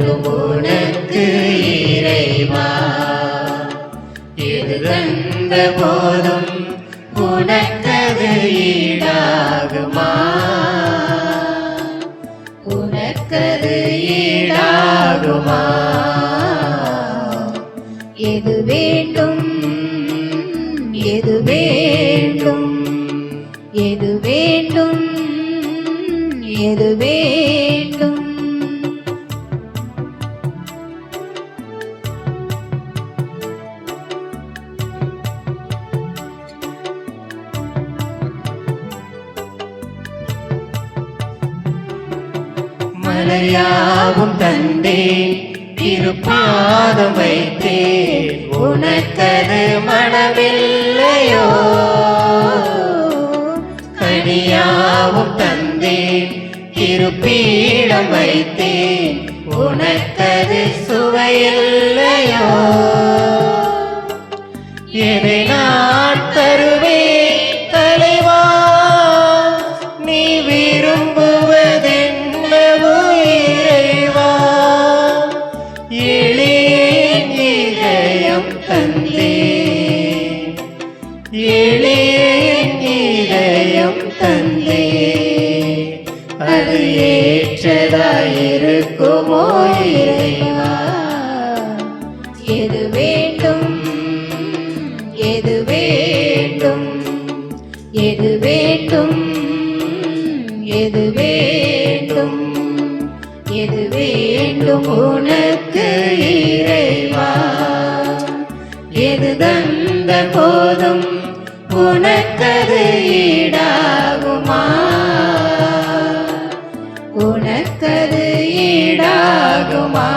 வேண்டும் உனக்கு இறைவா. எது தந்த போதும் உனக்கது ஈடாகுமா? உனக்கது ஈடாகுமா? எது வேண்டும்? எது வேண்டும்? எது வேண்டும்? எது வேண்டும்? மலையாவும் தந்தேன் திருப்பாதம் வைத்தேன். உனக்கது மனமில்லையோ? கனியாவும் தந்தேன். திருப்பீடம் வைத்தேன். உனக்கது சுவையில்லையோ? எதை எளியேன் இதயம் தந்தேன் எளியேன் இதயம் தந்தேன் அது ஏற்றதாயிருக்குமோ இறைவா? எது வேண்டும்? எது வேண்டும்? எது வேண்டும்? எது வேண்டும்? எது வேண்டும் உனக்கு இறைவா? எது தந்த போதும் உனக்கது ஈடாகுமா? உனக்கது ஈடாகுமா?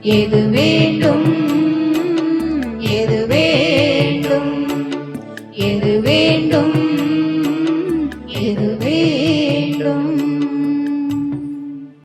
எது வேண்டும் எது வேண்டும் எது வேண்டும்?